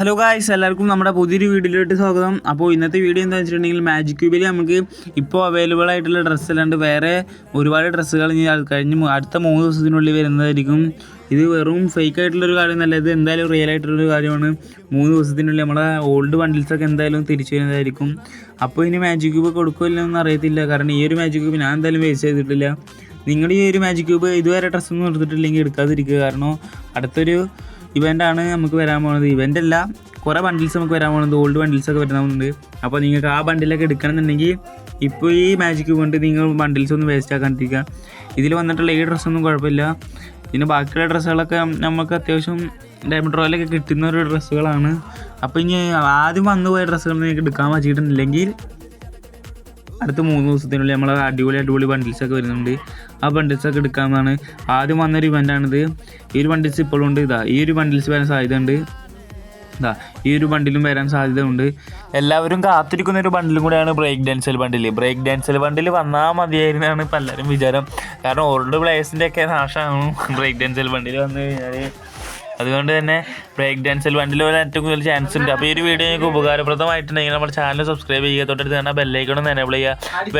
Hello guys എല്ലാവർക്കും നമ്മുടെ പുതിയൊരു വീഡിയോയിലോട്ട് സ്വാഗതം. അപ്പോൾ ഇന്നത്തെ വീഡിയോ എന്താ വെച്ചിട്ടുണ്ടെങ്കിൽ മാജിക് ക്യൂബിൽ നമുക്ക് ഇപ്പോൾ അവൈലബിൾ ആയിട്ടുള്ള ഡ്രസ്സ് അല്ലാണ്ട് വേറെ ഒരുപാട് ഡ്രസ്സുകൾ ഇനി കഴിഞ്ഞ് അടുത്ത മൂന്ന് ദിവസത്തിനുള്ളിൽ വരുന്നതായിരിക്കും. ഇത് വെറും ഫേക്ക് ആയിട്ടുള്ളൊരു കാര്യമൊന്നുമല്ല ഇത് എന്തായാലും റിയൽ ആയിട്ടുള്ളൊരു കാര്യമാണ്. മൂന്ന് ദിവസത്തിനുള്ളിൽ നമ്മുടെ ഓൾഡ് ബണ്ടിൽസൊക്കെ എന്തായാലും തിരിച്ചു വരുന്നതായിരിക്കും. അപ്പോൾ ഇനി മാജിക് ക്യൂബ് കൊടുക്കില്ലെന്ന് അറിയത്തില്ല. കാരണം ഈ ഒരു മാജിക് ക്യൂബ് ഞാൻ എന്തായാലും വേസ്റ്റ് ചെയ്തിട്ടില്ല. നിങ്ങളുടെ ഈ ഒരു മാജിക് ക്യൂബ് ഇതുവരെ ഡ്രസ്സൊന്നും എടുത്തിട്ടില്ലെങ്കിൽ എടുക്കാതിരിക്കുക. കാരണം അടുത്തൊരു ഇവന്റാണ് നമുക്ക് വരാൻ പോകുന്നത് ഇവന്റ് അല്ല കുറേ ബണ്ടിൽസ് നമുക്ക് വരാൻ പോകുന്നത് ഓൾഡ് ബണ്ടിൽസൊക്കെ വരുന്നുണ്ട് അപ്പോൾ നിങ്ങൾക്ക് ആ ബണ്ടിലൊക്കെ എടുക്കണമെന്നുണ്ടെങ്കിൽ ഇപ്പോൾ ഈ മാജിക് കൊണ്ട് നിങ്ങൾ ബണ്ടിൽസ് ഒന്നും വേസ്റ്റ് ആക്കാണ്ടിരിക്കുക ഇതിൽ വന്നിട്ടുള്ള ഈ ഡ്രസ്സൊന്നും കുഴപ്പമില്ല. പിന്നെ ബാക്കിയുള്ള ഡ്രസ്സുകളൊക്കെ നമുക്ക് അത്യാവശ്യം ഡയമണ്ട് റോയിലൊക്കെ കിട്ടുന്ന ഒരു ഡ്രസ്സുകളാണ് അപ്പോൾ ഇനി ആദ്യം വന്നു പോയ ഡ്രസ്സുകൾ നിങ്ങൾക്ക് എടുക്കാൻ പറ്റിയിട്ടുണ്ടെങ്കിൽ അടുത്ത മൂന്ന് ദിവസത്തിനുള്ളിൽ നമ്മൾ അടിപൊളി അടിപൊളി ബണ്ടിൽസ് ഒക്കെ വരുന്നുണ്ട്. ആ ബണ്ടിൽസ് ഒക്കെ എടുക്കാമെന്നാണ് ആദ്യം വന്നൊരു ഇവന്റാണിത് ഈ ഒരു ബണ്ടിൽസ് ഇപ്പോഴും ഉണ്ട്. ഇതാ ഈ ഒരു ബണ്ടിൽസ് വരാൻ സാധ്യത ഉണ്ട് ഇതാ ഈ ഒരു ബണ്ടിലും വരാൻ സാധ്യത ഉണ്ട് എല്ലാവരും കാത്തിരിക്കുന്ന ഒരു ബണ്ടിലും കൂടെയാണ് break dancer bundle break dancer bundle വന്നാൽ മതിയായിരുന്നാണ് ഇപ്പം എല്ലാവരും വിചാരം. കാരണം ഓൾഡ് പ്ലേയേഴ്സിന്റെ ഒക്കെ നാശമാണ് ബ്രേക്ക് ഡാൻസൽ ബണ്ടിൽ വന്നു കഴിഞ്ഞാൽ അതുകൊണ്ട് തന്നെ ബ്രേക്ക് ഡാൻസിൽ വണ്ടിയിൽ വരാൻ ഏറ്റവും കൂടുതൽ ചാൻസ് ഉണ്ട്. അപ്പോൾ ഈ ഒരു വീഡിയോ നിങ്ങൾക്ക് ഉപകാരപ്രദമായിട്ടുണ്ടെങ്കിൽ നമ്മുടെ ചാനൽ സബ്സ്ക്രൈബ് ചെയ്യുക തൊട്ടടുത്ത് തന്നെ ബെല്ലൈക്കണം എനേബിൾ ചെയ്യുക.